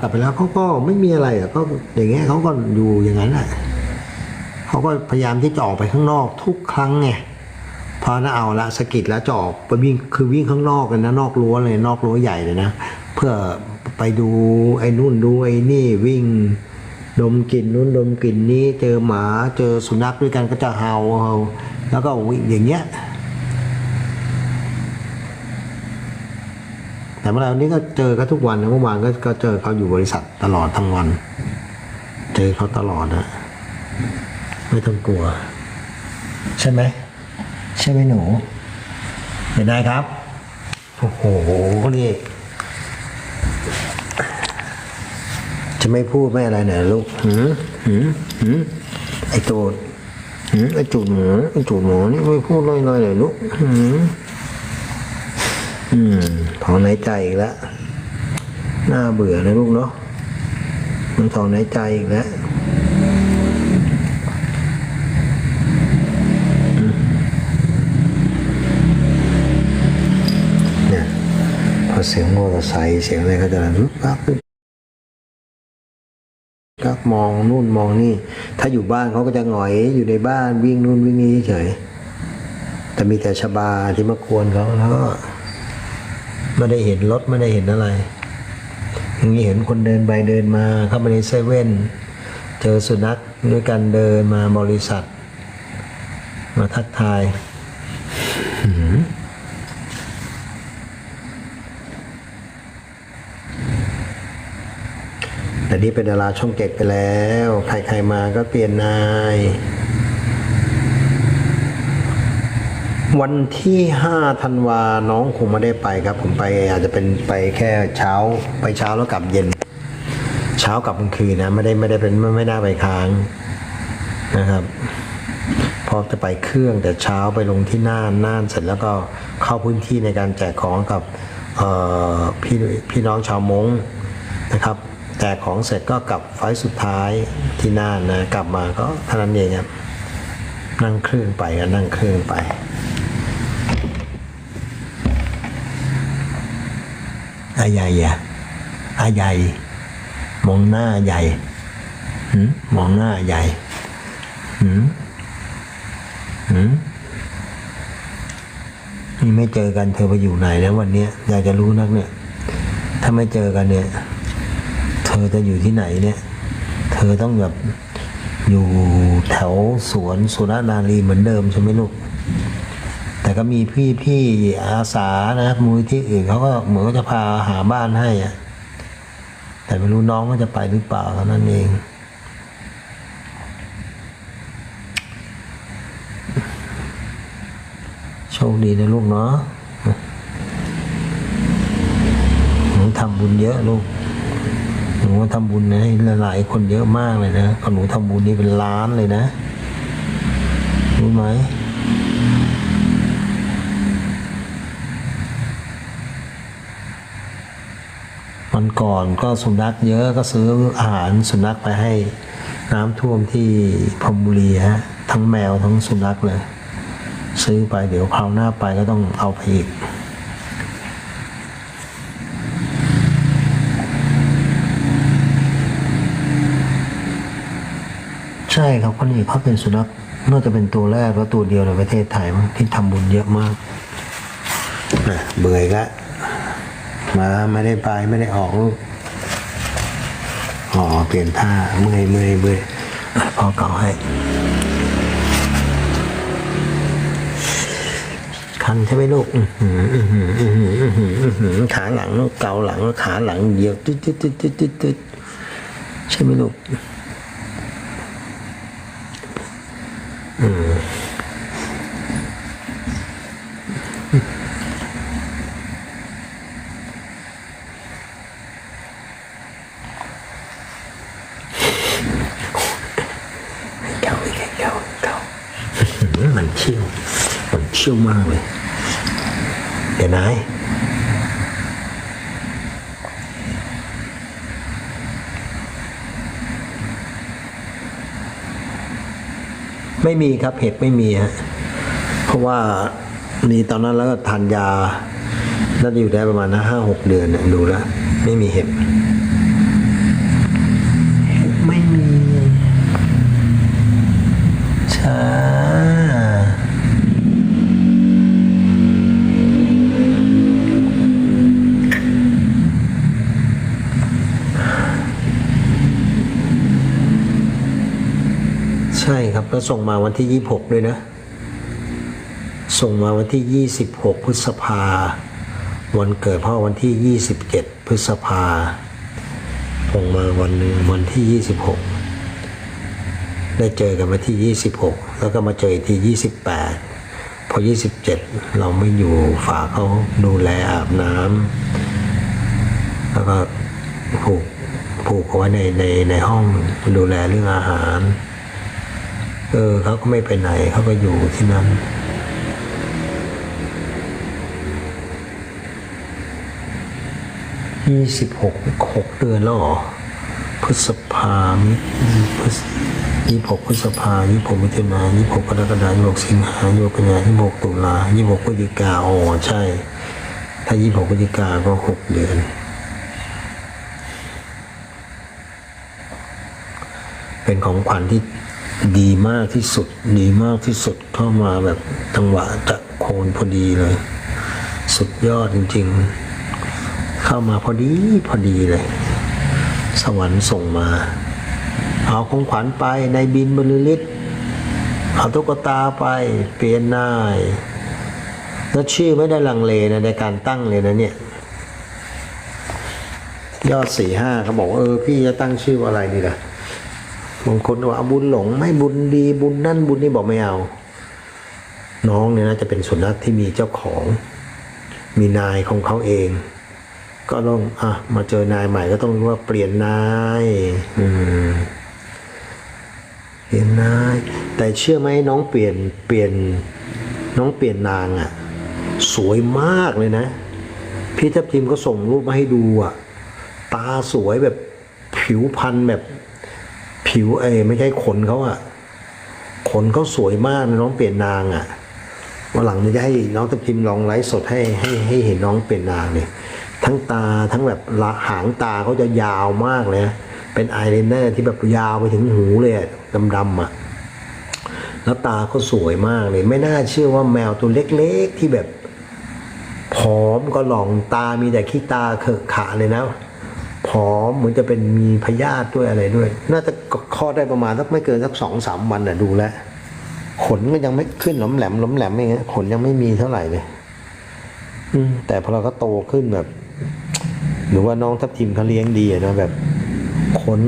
กลับไปแล้วเขาก็ไม่มีอะไรอะก็อย่างเงี้ยเขาก็อยู่อย่างนั้นแหละเขาก็พยายามที่จะออกไปข้างนอกทุกครั้งไงพอนะเอาละสะกิดแล้วจะออกไปวิ่งคือวิ่งข้างนอกเลยนะนอกรั้วเลยนอกรั้วใหญ่เลยนะเพื่อไปดูไอ้นู่นดูไอ้นี่วิ่งดมกลิ่นนู้นดมกลิ่นนี้เจอหมาเจอสุนัขด้วยกันก็จะเห่าเห่าแล้วก็วิ่งอย่างเงี้ย แต่เมื่อวานนี้ก็เจอเขาทุกวันนะเมื่อวานก็ก็เจอเขาอยู่บริษัทตลอดทั้งวัน เจอเขาตลอดนะไม่ต้องกลัว ใช่ไหมใช่ไหมหนูเป็นไงครับโอ้โหนี่จะไม่พูดไม่อะไรหน่อยลูกหืมหืมหืมไอ้ตูดหืมไอ้จูดหมูไอ้จูดหมูนี่ไม่พูดลอยๆเลยลูกหืมอืม ถอนหายใจอีกแล้วน่าเบื่อนะลูกเนาะมันถอนหายใจอีกแล้วเนี่ยพอเสียงมอเตอร์ไซค์เสียงอะไรก็จะลุกปักลุกก็มองนู่นมองนี่ ถ้าอยู่บ้านเขาก็จะหงอยอยู่ในบ้านวิ่งนู่นวิ่งนี่เฉยแต่มีแต่ชบาที่มากวนเขาแล้ว ไม่ได้เห็นรถไม่ได้เห็นอะไรอย่างนี้เห็นคนเดินไปเดินมาเข้ามาในเซเว่นเจอสุนัขด้วยกันเดินมาบริษัท มาทักทายแต่นี่เป็นดาราช่องเจ็ดไปแล้ว ใครๆมาก็เปลี่ยนนาย วันที่ห้าธันวาน้องคงไม่ได้ไปครับ ผมไปอาจจะเป็นไปแค่เช้าไปเช้าแล้วกลับเย็น เช้ากลับกลางคืนนะไม่ได้ไม่ได้เป็นไม่ไม่น่าไปค้างนะครับพอจะไปเครื่องแต่เช้าไปลงที่น่านน่านเสร็จแล้วก็เข้าพื้นที่ในการแจกของกับเอ่อพี่พี่น้องชาวมงนะครับแจกของเสร็จก็กลับไฟสุดท้ายที่น่านนะกลับมาก็เท่านั้นเองครับนั่งเครื่องไปก็นั่งเครื่องไป อาใหญ่อะอาใหญ่ มองหน้าใหญ่มองหน้าใหญ่หืมหืมนี่ไม่เจอกันเธอไปอยู่ไหนแล้ววันเนี้ยอยากจะรู้นักเนี่ย ถ้าไม่เจอกันเนี่ย เธอจะอยู่ที่ไหนเนี่ย เธอต้องแบบอยู่แถวสวนสุรนารีเหมือนเดิมใช่ไหมลูก แต่ก็มีพี่พี่อาสานะมูลที่อื่นเขาก็เหมือนก็จะพาหาบ้านให้อะแต่ไม่รู้น้องก็จะไปหรือเปล่าเท่านั้นเองโชคดีนะลูกเนาะหนูทำบุญเยอะลูกหนูทำบุญให้หลายๆคนเยอะมากเลยนะหนูทำบุญนี่เป็นล้านเลยนะรู้ไหม วันก่อนก็สุนัขเยอะก็ซื้ออาหารสุนัขไปให้น้ำท่วมที่พรมบุรีฮะทั้งแมวทั้งสุนัขเลย ซื้อไปเดี๋ยวคราวหน้าไปก็ต้องเอาไปอีกใช่ครับคนนี้เขาเป็นสุนัขน่าจะเป็นตัวแรกและตัวเดียวในประเทศไทยมั้งที่ทำบุญเยอะมากนะเบื่อกแล้ว มาไม่ได้ไปไม่ได้ออกลูกอ๋อเปลี่ยนท่าเมื่อยเมื่อยเมื่อยอะพอเก่าให้คันใช่ไหมลูกอื้อหืออื้อหืออื้อหืออื้อหืออื้อหือขาหลังลูกเกาหลังล้วขาหลังเดียวตึ๊ดตึ๊ดตึ๊ดตึ๊ดตึ๊ดตึ๊ดใช่ไหมลูกอืมเก่าอีกเก่าเก่าอื้อหือมันเชี่ยวมันเชี่ยวมากเลย เดี๋ยวนายไม่มีครับเห็บไม่มีฮะเพราะว่านี่ตอนนั้นแล้วก็ทานยาน่าจะอยู่ได้ประมาณนะห้าหกเดือนเนี่ยดูแล้ว ไม่มีเห็บ ก็ส่งมาวันที่ยี่หกด้วยนะ ส่งมาวันที่ยี่สิบหกพฤษภา วันเกิดพ่อวันที่ยี่สิบเจ็ดพฤษภา ส่งมาวันหนึ่งวันที่ยี่สิบหกได้เจอกันวันที่ 26 แล้วก็มาเจออีกที่ 28 พอ 27 เราไม่อยู่ฝากเขาดูแลอาบน้ำแล้วก็ผูกผูกเอาไว้ในในในห้องดูแลเรื่องอาหาร เออเขาก็ไม่ไปไหนเขาก็อยู่ที่นั่นยี่สิบหกหกเดือนแล้วหรอพฤษภามิพฤษยี่หกพฤษภายี่หกมิถุนายี่หกกรกฎาคมยี่หกสิงหายี่หกกันยายี่หกตุลายี่หกพฤศจิกาอ๋อใช่ ถ้ายี่หกพฤศจิกาก็หกเดือนเป็นของขวัญที่ ดีมากที่สุด ดีมากที่สุดเข้ามาแบบจังหวะจะโคนพอดีเลย สุดยอดจริง ๆ เข้ามาพอดีพอดีเลย สวรรค์ส่งมา เอาของขวัญไปในบินบรรลือฤทธิ์เอาตุ๊กตาไปเปลี่ยนนายแล้วชื่อไม่ได้ลังเลนะในการตั้งเลยนะเนี่ยยอดสี่ห้าเขาบอกเออพี่จะตั้งชื่ออะไรดีล่ะ บางคนว่าเอาบุญหลง ไม่บุญดีบุญนั่นบุญนี่บอกไม่เอา น้องเนี่ยนะจะเป็นสุนัขที่มีเจ้าของ มีนายของเขาเอง ก็ต้องอะมาเจอนายใหม่ก็ต้องรู้ว่าเปลี่ยนนายอืมเปลี่ยนนาย แต่เชื่อไหมน้องเปลี่ยนเปลี่ยนน้องเปลี่ยนนางอะ สวยมากเลยนะ พี่ทัพทีมก็ส่งรูปมาให้ดูอะ ตาสวยแบบผิวพันธุ์แบบ ผิวเอไม่ใช่ขนเขาอะขนเขาสวยมากน้องเปลี่ยนนางอะวันหลังจะให้น้องตะพิมลองไลฟ์สดให้ให้ให้เห็นน้องเปลี่ยนนางเนี่ยทั้งตาทั้งแบบหางตาเขาจะยาวมากเลยนะเป็นไอายไลเนอร์ที่แบบยาวไปถึงหูเลยดำๆอะแล้วตาเขาสวยมากเลย ไม่น่าเชื่อว่าแมวตัวเล็กๆที่แบบผอมก็หลองตามีแต่ขี้ตาเขอะขะเลยนะ ผอมเหมือนจะเป็นมีพยาธิด้วยอะไรด้วย น่าจะคลอดได้ประมาณสักไม่เกินสักสองสามวันน่ะดูแลขนก็ยังไม่ขึ้นหล้มแหลมหล้มแหลมอย่างเงี้ยขนยังไม่มีเท่าไหร่เลยอืมแต่พอเราก็โตขึ้นแบบ หรือว่าน้องทับทิมเขาเลี้ยงดีนะแบบ ขน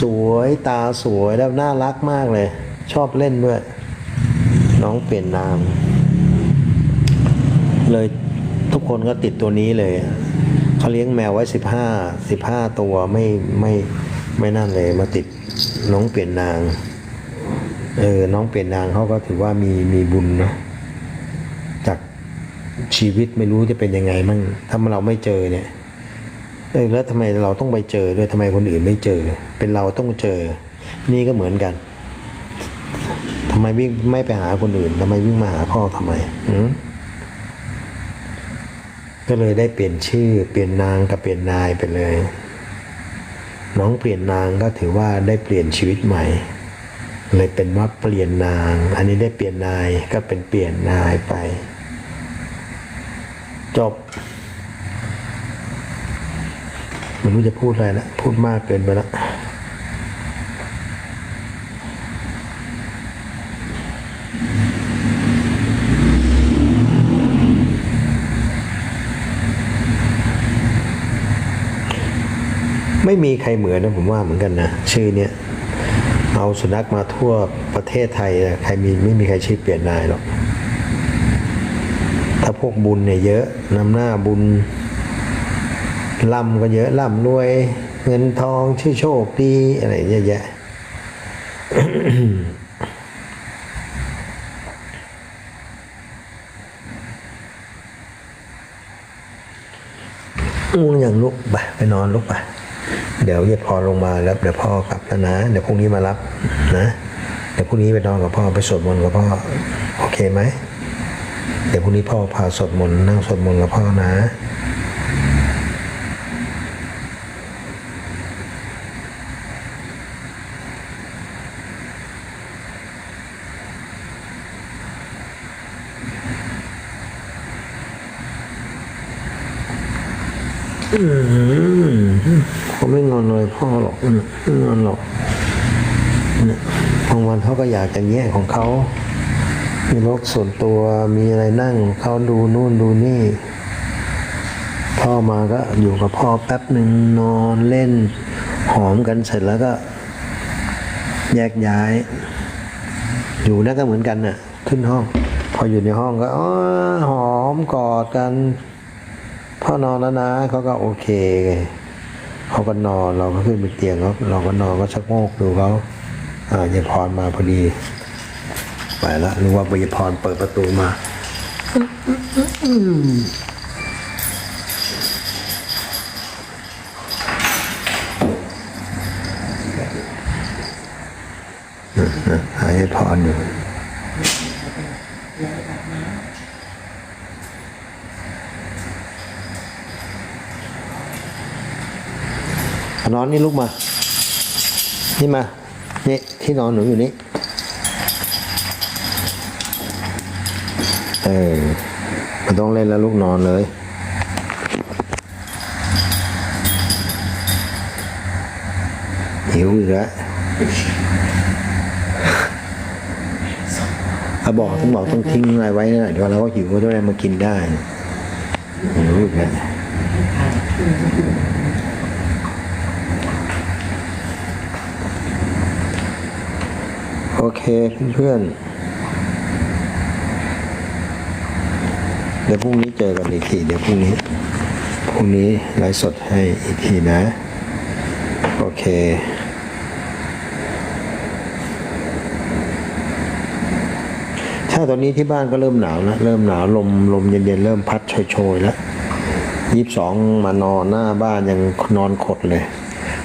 สวยตาสวยแล้วน่ารักมากเลย ชอบเล่นด้วย น้องเปลี่ยนนาม เลยทุกคนก็ติดตัวนี้เลย เขาเลี้ยงแมวไว้สิบห้าสิบห้าตัวไม่ไม่ไม่นั่นเลยมาติดน้องเปลี่ยนนาง เออ น้องเปลี่ยนนางเขาก็ถือว่ามีมีบุญนะจากชีวิตไม่รู้จะเป็นยังไงมั่งถ้าเราไม่เจอเนี่ยเออแล้วทำไมเราต้องไปเจอด้วยทำไมคนอื่นไม่เจอ เป็นเราต้องเจอ นี่ก็เหมือนกันทำไมวิ่งไม่ไปหาคนอื่นทำไมวิ่งมาหาพ่อทำไมอืม ก็เลยได้เปลี่ยนชื่อเปลี่ยนนางกับเปลี่ยนนายไปเลย น้องเปลี่ยนนางก็ถือว่าได้เปลี่ยนชีวิตใหม่ เลยเป็นว่าเปลี่ยนนาง อันนี้ได้เปลี่ยนนายก็เป็นเปลี่ยนนายไป จบไม่รู้จะพูดอะไรละพูดมากเกินไปละ ไม่มีใครเหมือนนะผมว่าเหมือนกันนะชื่อเนี้ยเอาสุนัขมาทั่วประเทศไทยใครมีไม่มีใครชื่อเปลี่ยนนายหรอกถ้าพวกบุญเนี่ยเยอะนำหน้าบุญล่ำก็เยอะล่ำรวย เงินทองชื่อโชคดีอะไรเยอะแยะอืมอย่างลุกไปไปนอนลุกไป เดี๋ยวเย็บพอลงมาแล้วเดี๋ยวพ่อกลับแล้วนะ เดี๋ยวพรุ่งนี้มารับนะเดี๋ยวพรุ่งนี้ไปนอนกับพ่อไปสวดมนต์กับพ่อโอเคไหมเดี๋ยวพรุ่งนี้พ่อพาสวดมนต์นั่งสวดมนต์กับพ่อนะอืม งอนเลยพ่อหรอกอืมไม่งอนหรอกบางวันเขาก็อยากจะแง่ของเขา มีโลกส่วนตัวมีอะไรนั่งของเขาดูนู่นดูนี่ พ่อมาก็อยู่กับพ่อแป๊บหนึ่งนอนเล่น หอมกันเสร็จแล้วก็ แยกย้าย อยู่นั่นก็เหมือนกันน่ะ ขึ้นห้อง พออยู่ในห้องก็อ๋อหอมกอดกันพ่อนอนแล้วนะเขาก็โอเค เขาก็นอนเราก็ขึ้นไปเตียงเขาเราก็นอนก็ชักโงกดูเขาอ่ายายพรมาพอดีไปละหรือว่าบยายพรเปิดประตูมาหายายพรอยู่ นอนนี่ลูกมา นี่มา นี่ที่นอนหนูอยู่นี่ เออมันต้องเล่นแล้วลูกนอนเลย หิวอีกแล้วเอาบอกต้องบอกต้องทิ้งอะไรไว้หน่อยเดี๋ยวเราก็หิวก็ต้องได้มากินได้หิวอีกแล้ว อเคเพื่อนๆเดี๋ยวพรุ่งนี้เจอกันอีกที เดี๋ยวพรุ่งนี้ พรุ่งนี้ไลฟ์สดให้อีกทีนะ โอเค ถ้าตอนนี้ที่บ้านก็เริ่มหนาวแล้วเริ่มหนาวลมลมเย็นๆเริ่มพัดโชยๆแล้วยี่สิบสองมานอนหน้าบ้านยังนอนขดเลย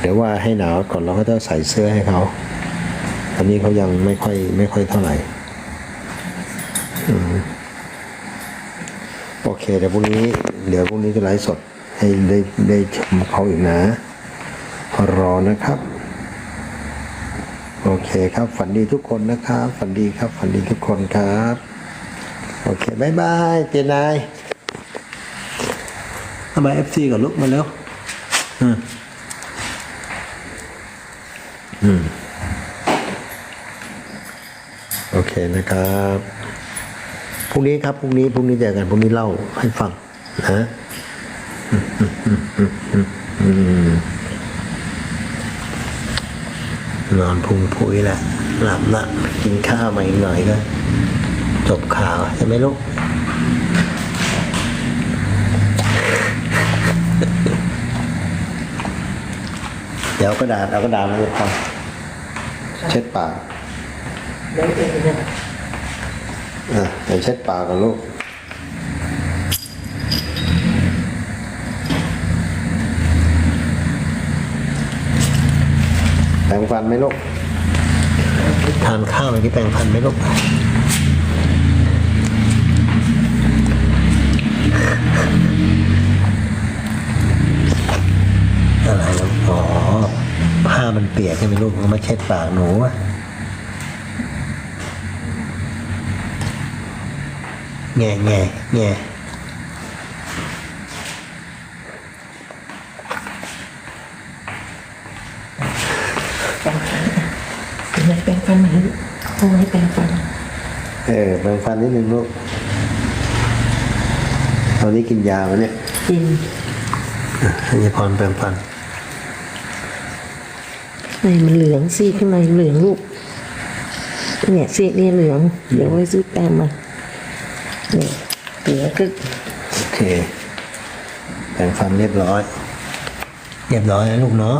เดี๋ยวว่าให้หนาวก่อนเราก็จะใส่เสื้อให้เขา นนี้เขายังไม่ค่อยไม่ค่อยเท่าไหร่โอเคเดี๋ยวพรุ่งนี้เดี๋ยวพรุ่งนี้จะไลฟ์สดให้ได้ได้ชมเขาอีกนะรอนะครับ โอเคครับ ฝันดีทุกคนนะครับ ฝันดีครับ ฝันดีทุกคนครับ โอเคบายบายเจนายทำไมเอฟซีกับลุกมาแล้วอืมอืม โอ เคนะครับพรุ่งนี้ครับพรุ่งนี้พรุ่งนี้เจอกันพรุ่งนี้เล่าให้ฟังนะนอนพุงพุยละหลับละกินข้าวมาอีกหน่อยก็จบข่าวใช่ไหมลูกเดี๋ยวกระดาษเอากระดาษมาเลยครับเช็ดปาก เดี๋ยวจะอะไปเช็ดปากกันลูกแปรงฟันไหมลูก ทานข้าวเมื่อกี้แปรงฟันไหมลูกอะไรลูกอ๋อผ้ามันเปียกใช่ไหมลูกเอามาเช็ดปากหนูอะ แง่แง่แง่เป็นไรแปรงฟันไหมเอาไว้แปรงฟัน เออแปรงฟันนิดนึงลูกตอนนี้กินยาไหมเนี่ยกินอะให้ยายพรแปรงฟันในมันเหลืองซีกข้างในเหลืองลูกเนี่ยซีกนี่เหลือง เดี๋ยวไว้ซื้อแป้งมาเนี่เหลืองก็โอเคแปรงฟันเรียบร้อย เรียบร้อยแล้วลูกเนาะ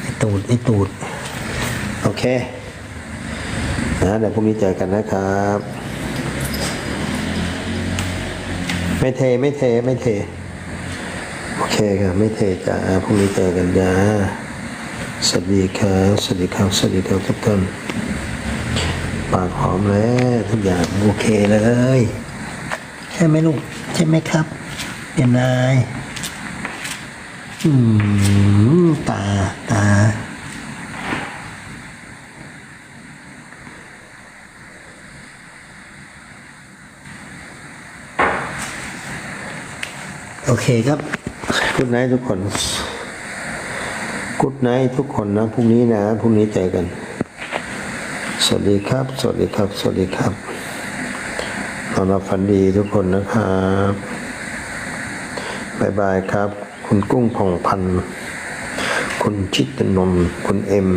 ไอตูดไอตูด โอเค นะเดี๋ยวพรุ่งนี้เจอกันนะครับ ไม่เทไม่เทไม่เท โอเคครับไม่เทจ้าพรุ่งนี้เจอกันจ้าสวัสดีครับ สวัสดีครับ สวัสดีครับทุกท่าน ปากหอมแล้วทุกอย่างโอเคเลย ใช่ไหมลูก ใช่ไหมครับเดี๋ยวนายอืมตา ตา โอเคครับคุณนายทุกคนกุดไนทุกคนนะพรุ่งนี้นะพรุ่งนี้เจอกันส วัสดีครับ สวัสดีครับ สวัสดีครับนอนหลับฝันดีทุกคนนะครับบายบายครับ คุณกุ้งผ่องพันธ์คุณชิตนนท์คุณเอ็ม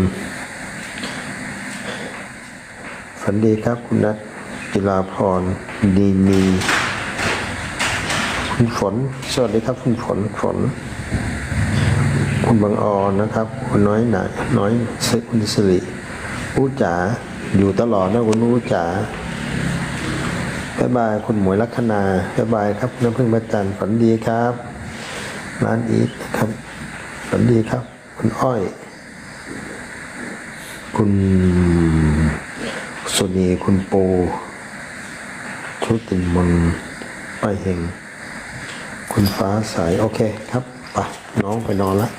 ฝันดีครับคุณนัทจิลาพรดีมีคุณฝน สวัสดีครับ คุณฝนฝน คุณบางออนนะครับ คุณน้อยหนาน้อยคุณสิริอู้จ๋า อยู่ตลอดนะคุณอู้จ๋าบายบายคุณหมวยลัคนาบายบายครับน้ำพึ่งประจันฝันดีครับร้านอีทครับฝันดีครับ คุณอ้อย คุณสุนีคุณปูชุติมนไปเฮงคุณฟ้าใสโอเคครับไปน้องไปนอนละ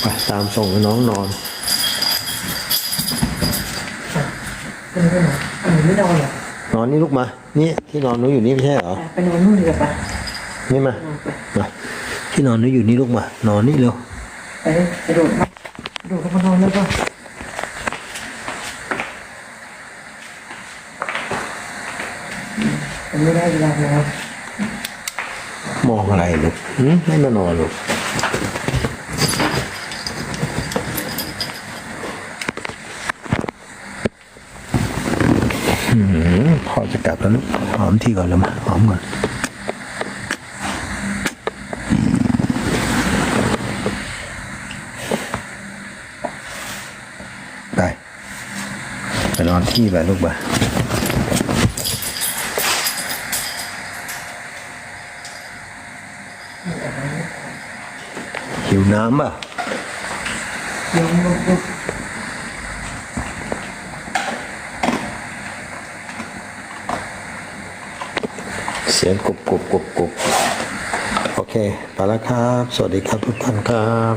ไปตามส่งให้น้องนอน เป็นไงหนูไม่นอนเหรอนอนนี่ลูกมา นี่ที่นอนหนูอยู่นี่ไม่ใช่เหรอ ไปนอนนู่นดีกว่าปะนี่มา มาที่นอนหนูอยู่นี่ลูกมา นอนนี่เร็วไปเลยไปโดดมาโดดเข้ามานอนเลยป่ะมันไม่ได้เวลาแล้วมองอะไรลูกไม่มานอนลูกหืม พ่อจะกลับแล้วลูกหอมที่ก่อนเลยมาหอมก่อนไปไปนอนที่ไปลูกไปหิวน้ำป่ะเดี๋ยวลูกลูก เสียงกรุบกรุบกรุบกรุบโอเค ไปแล้วครับ สวัสดีครับทุกท่านครับ